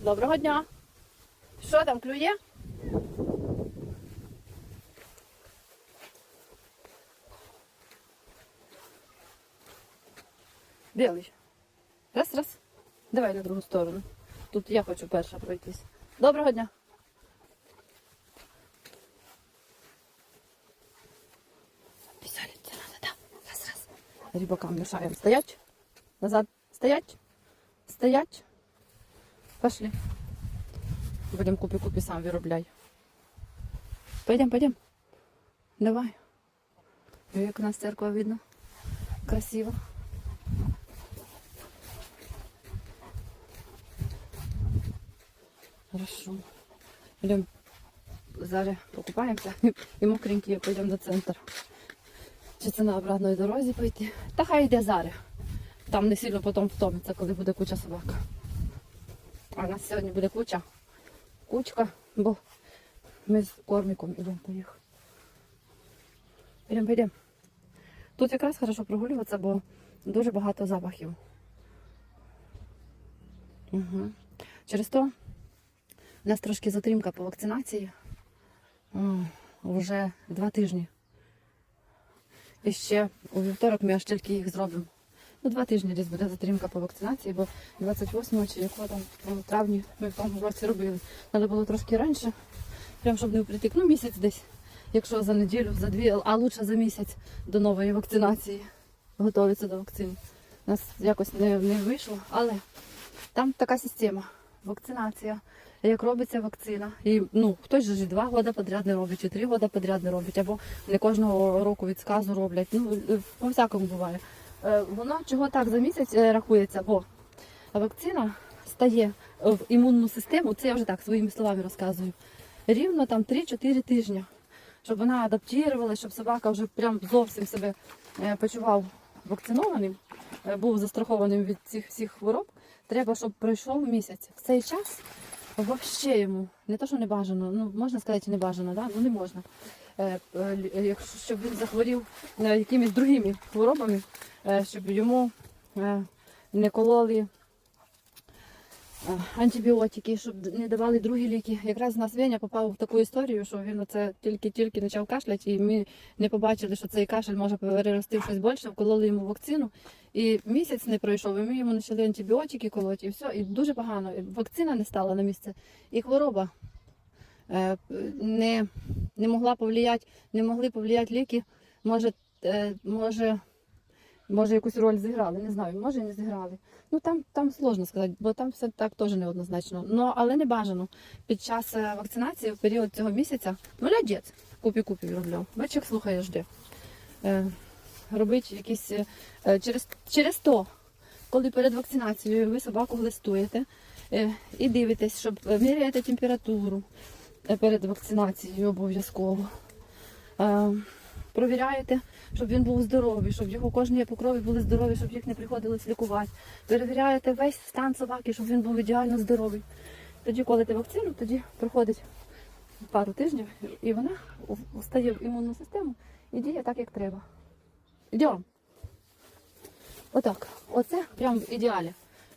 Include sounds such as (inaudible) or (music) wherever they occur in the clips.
Доброго дня. Що там клює? Білий. Раз, раз. Давай на другу сторону. Тут я хочу перша пройтись. Доброго дня. Писалиться надо, да. Раз, раз. Мешаем. Стоять. Назад. Стоять. Стоять. Пошли. Будем купи-купи сам виробляй. Пойдем, пойдем. Давай. Як у нас церква видно. Красиво. Хорошо. Идем. Зараз покупаємося і мокренькі пойдемо до центру. Чи це на обратної дорозі пойти? Та хай йде зараз. Там не сильно потім втомиться, коли буде куча собак. А у нас сьогодні буде куча. Кучка, бо ми з кормиком йдемо по їх. Підемо, підемо. Тут якраз хорошо прогулюватися, бо дуже багато запахів. Угу. Через то у нас трошки затримка по вакцинації. Вже два тижні. І ще у вівторок ми аж тільки їх зробимо. Ну, два тижні десь буде затримка по вакцинації, бо 28 чи якого там у травні ми в тому році робили. Треба було трошки раніше, прям щоб не впритик. Ну, місяць десь, якщо за неділю, за дві, а лучше за місяць до нової вакцинації готуватися до вакцини. У нас якось не, не вийшло, але там така система. Вакцинація. Як робиться вакцина. І ну, хтось же два роки підряд не робить, чи три роки підряд не робить, або не кожного року від сказу роблять. Ну, по всякому буває. Е, Воно чого так за місяць е, рахується, бо вакцина стає в імунну систему, це я вже так своїми словами розказую, рівно там 3-4 тижні, щоб вона адаптувалася, щоб собака вже прям зовсім себе е, почував вакцинованим, був застрахованим від цих всіх хвороб. Треба, щоб пройшов місяць. В цей час взагалі йому не то, що не бажано, ну можна сказати, не бажано, да? ну не можна. Е, е, Якщо щоб він захворів е, якимись другими хворобами, е, щоб йому е, не кололи е, антибіотики, щоб не давали другі ліки. Якраз нас Веня попав в таку історію, що він оце тільки-тільки почав кашляти, і ми не побачили, що цей кашель може перерости щось більше, вкололи йому вакцину. І місяць не пройшов, і ми йому почали антибіотики колоти, і все, і дуже погано. Вакцина не стала на місце, і хвороба е, не, не могла повлияти, не могли повлияти ліки. Може, е, може, може якусь роль зіграли, не знаю, може не зіграли. Ну там, там сложно сказати, бо там все так теж неоднозначно. Ну, але не бажано. Під час е, вакцинації в період цього місяця молодець, купі-купі виробляв. Бачиш, як слухає жде. Е, робить якісь через, через то, коли перед вакцинацією ви собаку глистуєте і дивитесь, щоб міряєте температуру перед вакцинацією обов'язково. Е, Провіряєте, щоб він був здоровий, щоб його кожні покрови були здорові, щоб їх не приходилось лікувати. Перевіряєте весь стан собаки, щоб він був ідеально здоровий. Тоді колите вакцину, тоді проходить пару тижнів, і вона встає в імунну систему і діє так, як треба. Йдемо. Отак. Оце прям в ідеалі,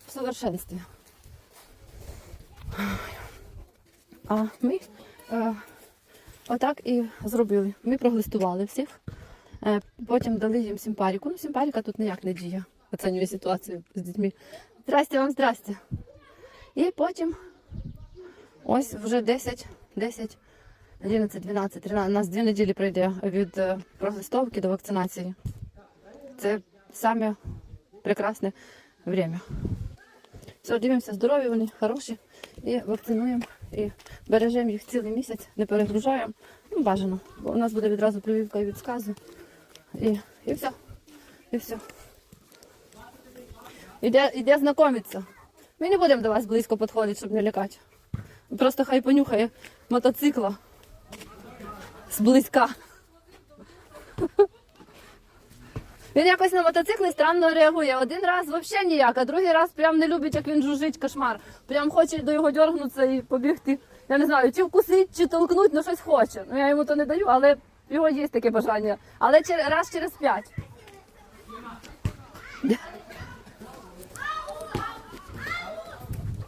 в совершенстві. А ми е, отак і зробили. Ми проглистували всіх. Е, потім дали їм симпаріку. Ну, симпаріка тут ніяк не діє. Оцінює ситуацію з дітьми. Здрасте вам, здрасте. І потім ось вже 10, 10, 11, 12, 13. У нас дві неділі пройде від е, проглистовки до вакцинації. Це саме прекрасне время. Все, дивимося, здорові вони, хороші. І вакцинуємо, і бережемо їх цілий місяць, не перегружаємо. Ну, бажано. Бо у нас буде відразу прививка від сказу. І, і все. І все. Іде, іде знайомитися. Ми не будемо до вас близько підходити, щоб не лякати. Просто хай понюхає мотоцикла зблизька. Він якось на мотоциклі странно реагує. Один раз взагалі ніяк, а другий раз прям не любить, як він жужить, кошмар. Прям хоче до його дергнутися і побігти. Я не знаю, чи вкусить, чи толкнуть, ну щось хоче. Ну я йому то не даю, але його є таке бажання. Але раз через п'ять.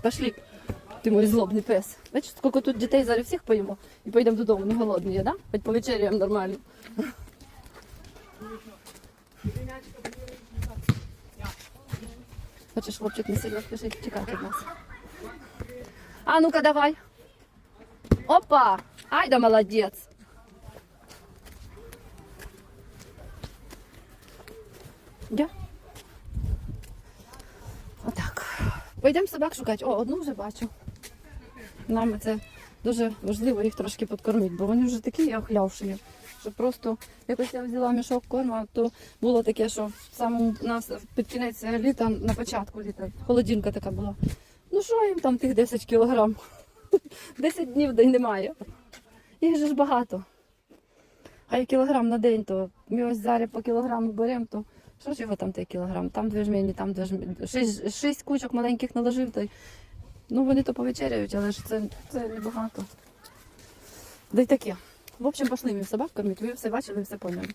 Пошли. Ти мой злобний пес. Бачиш, скільки тут дітей зараз всіх поїмо і поїдемо додому, не голодні, є, да? Хоч повечеряємо нормально. Хочеш, хлопчик не сильно спішить тікати від нас. А ну-ка, давай. Опа! Ай да молодець. Я? Отак. Пойдемо собак шукати. О, одну вже бачу. Нам це дуже важливо їх трошки підкормити, бо вони вже такі охлявші, що просто якось я взяла мішок корма, то було таке, що самому нас під кінець літа, на початку літа, холодинка така була. Ну що їм там тих 10 кілограм? (laughs) 10 днів де й немає. Їх же ж багато. А як кілограм на день, то ми ось зараз по кілограму беремо, то що ж його там той кілограм? Там дві жмені, там дві жмені. Шість, шість кучок маленьких наложив, то ну вони то повечеряють, але ж це, це небагато. Да й таке. В общем, пошли ми собак кормити, ви все бачили, все поняли.